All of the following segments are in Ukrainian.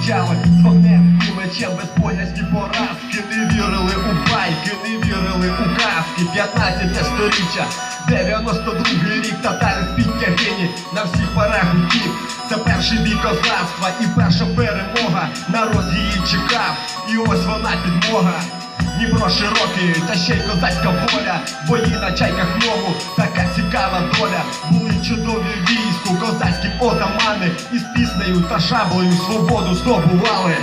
Зустрічали з вогнем і мечем безпонясні поразки. Не вірили у байки, не вірили у казки. 15 сторіччя, 92 рік татари з підтягині на всіх парах утік. Це перший бій козацтва і перша перемога. Народ її чекав, і ось вона підмога. Дніпро широкий, та ще й козацька воля, бої на чайках ногу, така цікава доля. Були чудові війську, козацькі отамани, із піснею та шаблею свободу здобували.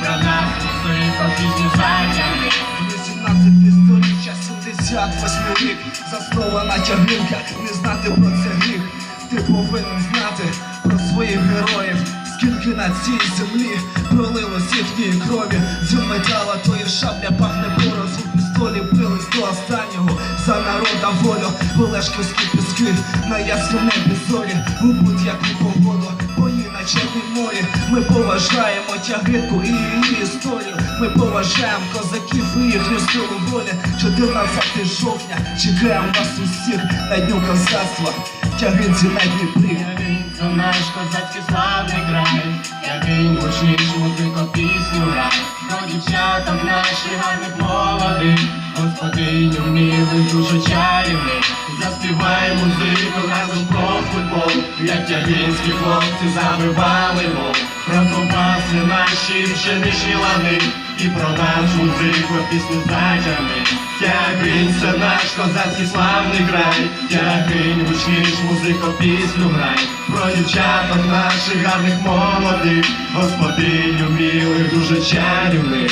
Про нас музико пісню затягни. 18 сторіччя, 78 рік, заснована тягинка, не знати про це гріх. Ти повинен знати про своїх героїв, скільки на цій землі пролилось їхньої крові. З метала тої шабля пахне порозу, пістолі бились до останнього. За народа волю, Олешківські піски на ясному небі зорі, у будь-яку погоду, на морі. Ми поважаємо тягинку і її історію. Ми поважаємо козаків і їхню силу волі. 14 жовтня чекаємо вас усіх на дню козацтва. Тягинці на Дніпрі. Це наш козацький славний край, який гучніш музико пісню грай, про дівчаток наших гарних молодих, господиню милих, дуже чарівних, заспівай музику разом як тягинські хлопці забивали гол, про ковбаси наші пшеничні лани, і про наш музику пісню затягни. Це наш козацький славний край, тягинь, гучніш музико пісню грай, про дівчаток наших гарних молодих, господиню милих, дуже чарівних,